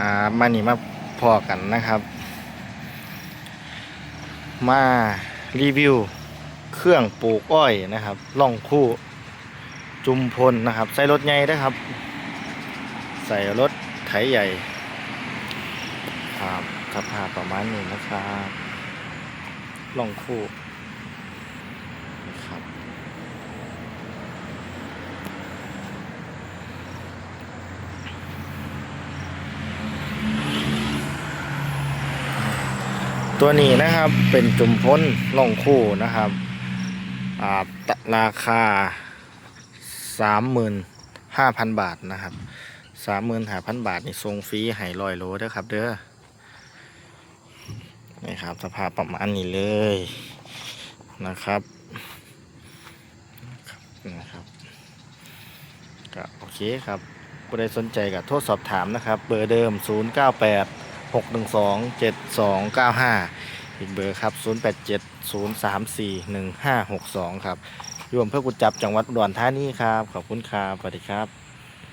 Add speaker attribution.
Speaker 1: อ่ามานี่มาพอกันนะครับ มารีวิว เครื่องปลูกอ้อยนะครับล่องคู่จุมพลนะครับ ใส่รถใหญ่นะครับ ใส่รถไถใหญ่ครับสภาพประมาณนี้นะครับล่องคู่นะครับ ตัวนี้นะครับเป็นจุมพ้นล่องคู่นะครับอ่าราคาสามหมื่นห้าพันบาทนะครับสามหมื่นห้าพันบาทนี่ทรงฟรีให้ลอยโลเด้อครับเด้อนี่ครับสภาพประมาณนี้เลยนะครับนะครับก็โอเคครับผู้ใดสนใจก็โทรสอบถามนะครับ เบอร์เดิม 098 612 7295 อีกเบอร์ครับ 087 034 1562 ครับรวมเพื่อกุดจับจังหวัดอุดรธานีครับ ขอบคุณครับสวัสดีครับ